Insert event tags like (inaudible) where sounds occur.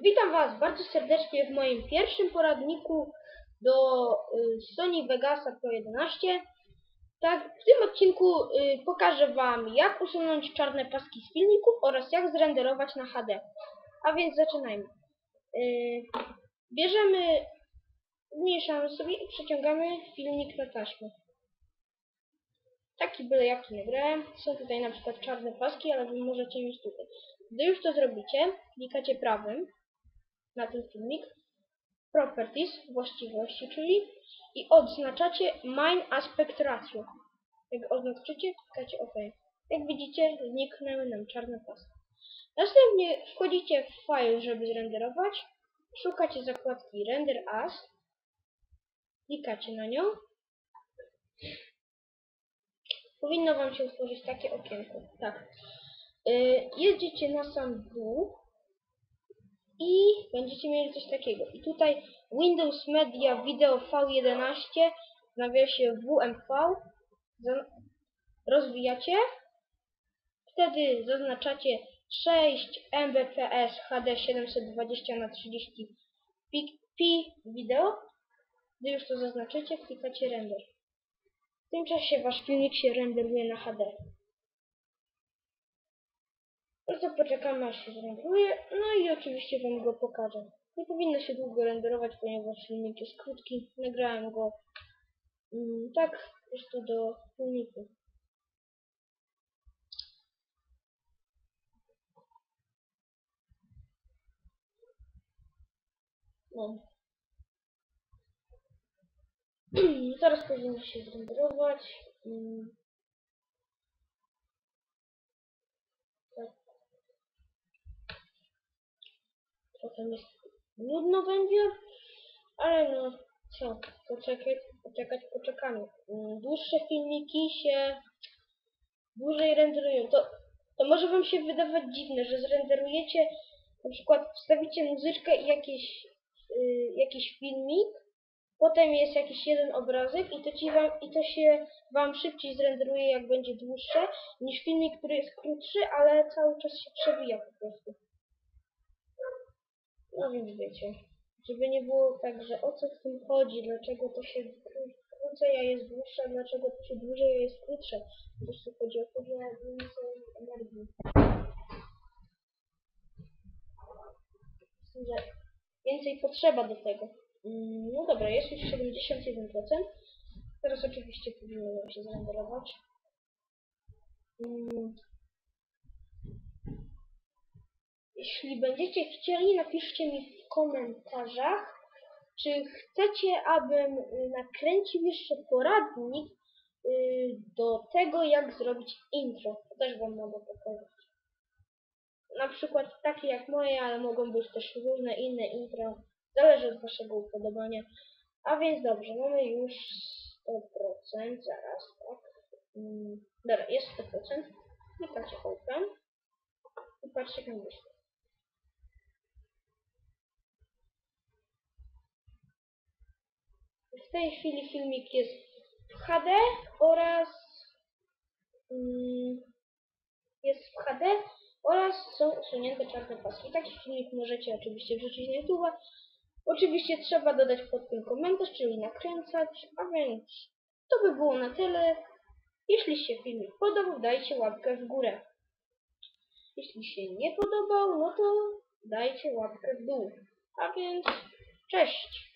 Witam Was bardzo serdecznie w moim pierwszym poradniku do y, Sony Vegasa Pro 11. Tak, w tym odcinku y, pokażę Wam jak usunąć czarne paski z filmików oraz jak zrenderować na HD. A więc zaczynajmy. Y, bierzemy, zmniejszamy sobie i przeciągamy filmik na taśmę. Taki byle jaki nagrałem. Są tutaj na przykład czarne paski, ale Wy możecie mieć tutaj. Gdy już to zrobicie, klikacie prawym na ten filmik, Properties, właściwości, czyli i odznaczacie Main Aspect Ratio. Jak oznaczycie, klikacie OK. Jak widzicie, zniknęły nam czarne paski. Następnie wchodzicie w file, żeby zrenderować, szukacie zakładki Render As, klikacie na nią. Powinno Wam się utworzyć takie okienko. Tak. Yy, jedziecie na sam dół i będziecie mieli coś takiego. I tutaj Windows Media Video V11 w nawiasie WMV rozwijacie. Wtedy zaznaczacie 6 Mbps HD 720 na 30 pi- pi wideo. Gdy już to zaznaczycie, klikacie render. W tym czasie wasz filmik się renderuje na HD. No to poczekamy aż się zrenderuje, no i oczywiście wam go pokażę. Nie powinno się długo renderować, ponieważ filmik jest krótki. Nagrałem go mm, tak, to do filmiku. No. (clears throat) Zaraz powinno się zrenderować. Mm. Trochę mi nudno będzie, ale no co, poczekać, poczekać, poczekamy. Mm, Dłuższe filmiki się dłużej renderują. To, to może wam się wydawać dziwne, że zrenderujecie, na przykład wstawicie muzyczkę i jakiś, y, jakiś filmik, potem jest jakiś jeden obrazek i to, ci wam, i to się wam szybciej zrenderuje, jak będzie dłuższe, niż filmik, który jest krótszy, ale cały czas się przewija po prostu. No więc wiecie, żeby nie było tak, że o co w tym chodzi, dlaczego to się krócej, a jest dłuższe, dlaczego to się dłużej, a jest krótsze. Po prostu chodzi o to, że energii. Więcej potrzeba do tego. Mm, No dobra, jest już 71%. Teraz oczywiście powinno się zrenderować. Mm. Jeśli będziecie chcieli, napiszcie mi w komentarzach, czy chcecie, abym nakręcił jeszcze poradnik y, do tego, jak zrobić intro. To też Wam mogę pokazać. Na przykład takie jak moje, ale mogą być też różne inne intro. Zależy od Waszego upodobania. A więc dobrze, mamy już 100%, zaraz, tak. Mm, Dobra, jest 100%. Klikacie open. I patrzcie jak wyszło. W tej chwili filmik jest w HD oraz mm, jest w HD oraz są usunięte czarne paski. Taki filmik możecie oczywiście wrzucić na YouTube. Oczywiście trzeba dodać pod tym komentarz, czyli nakręcać, a więc to by było na tyle. Jeśli się filmik podobał, dajcie łapkę w górę. Jeśli się nie podobał, no to dajcie łapkę w dół. A więc cześć!